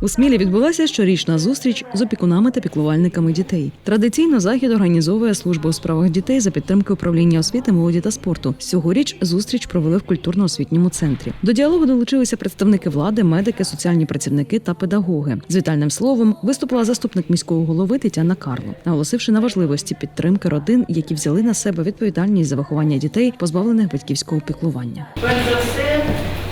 У Смілі відбулася щорічна зустріч з опікунами та піклувальниками дітей. Традиційно захід організовує служба у справах дітей за підтримки управління освіти, молоді та спорту. Цьогоріч зустріч провели в культурно-освітньому центрі. До діалогу долучилися представники влади, медики, соціальні працівники та педагоги. З вітальним словом виступила заступник міського голови Тетяна Карло, наголосивши на важливості підтримки родин, які взяли на себе відповідальність за виховання дітей, позбавлених батьківського піклування.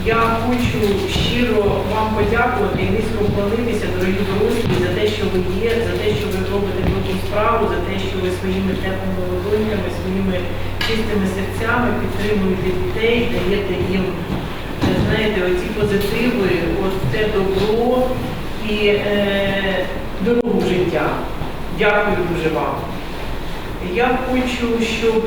Я хочу щиро вам подякувати і низько вклонитися, дорогі дорослі, за те, що ви є, за те, що ви робите добру справу, за те, що ви своїми теплими ладоньками, своїми чистими серцями підтримуєте дітей, даєте їм, е, знаєте, оці позитиви, от те добро і е, дорогу життя. Дякую дуже вам. Я хочу, щоб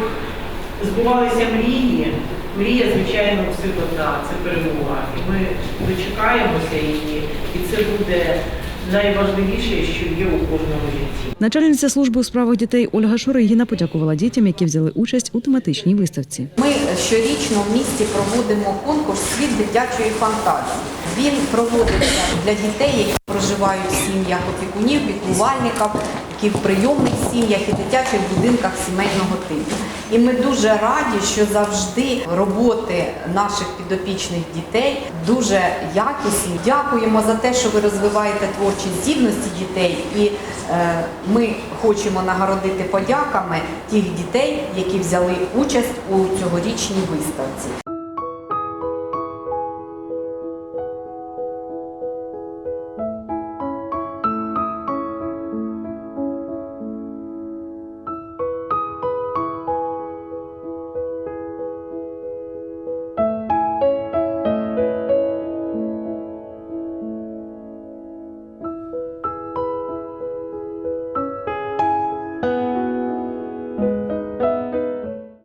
збувалися мрії. Мрія, звичайно, все одна, це перемога. І ми дочекаємося її, і це буде найважливіше, що є у кожному житті. Начальниця служби у справах дітей Ольга Шуригіна подякувала дітям, які взяли участь у тематичній виставці. Ми щорічно в місті проводимо конкурс Світ дитячої фантазії. Він проводиться для дітей, які проживають в сім'ях опікунів, піклувальників, в прийомних сім'ях і дитячих будинках сімейного типу. І ми дуже раді, що завжди роботи наших підопічних дітей дуже якісні. Дякуємо за те, що ви розвиваєте творчі здібності дітей, і е, ми хочемо нагородити подяками тих дітей, які взяли участь у цьогорічній виставці.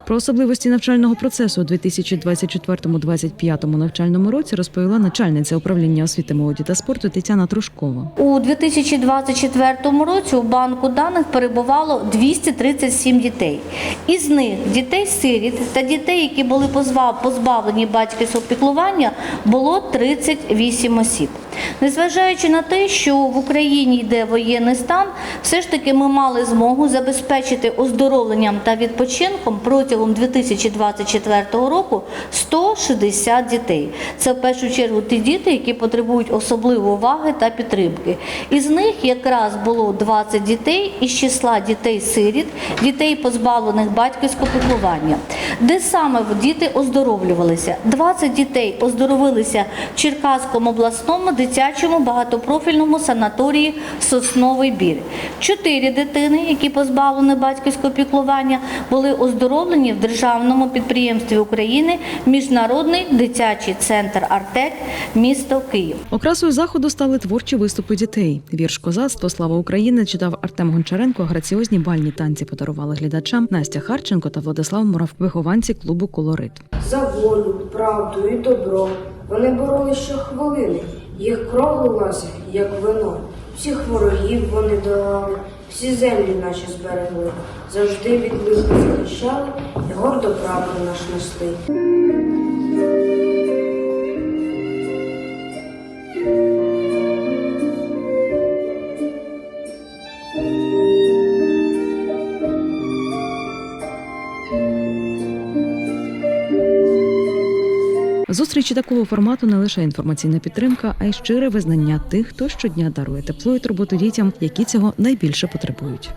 Про особливості навчального процесу у 2024-2025 навчальному році розповіла начальниця управління освіти, молоді та спорту Тетяна Трушкова. У 2024 році у банку даних перебувало 237 дітей. Із них дітей-сиріт та дітей, які були позбавлені батьківського піклування, було 38 осіб. Незважаючи на те, що в Україні йде воєнний стан, все ж таки ми мали змогу забезпечити оздоровленням та відпочинком протягом 2024 року 160 дітей. Це в першу чергу ті діти, які потребують особливої уваги та підтримки. Із них якраз було 20 дітей із числа дітей-сиріт, дітей, позбавлених батьківського піклування. Де саме діти оздоровлювалися? 20 дітей оздоровилися в Черкаському обласному дитячому багатопрофільному санаторії Сосновий Бір. Чотири дитини, які позбавлені батьківського піклування, були оздоровлені в державному підприємстві України Міжнародний дитячий центр Артек, місто Київ. Окрасою заходу стали творчі виступи дітей. Вірш козацтво Слава України читав Артем Гончаренко. Граціозні бальні танці подарували глядачам Настя Харченко та Владислав Мурав, вихованці клубу Колорит. за волю, правду і добро. Вони боролись щохвилини, їх кров лилася, як вино. Всіх ворогів вони долали, всі землі наші зберегли, завжди від них захищали і гордо прапор наш несли. Зустрічі такого формату не лише інформаційна підтримка, а й щире визнання тих, хто щодня дарує тепло і турботу дітям, які цього найбільше потребують.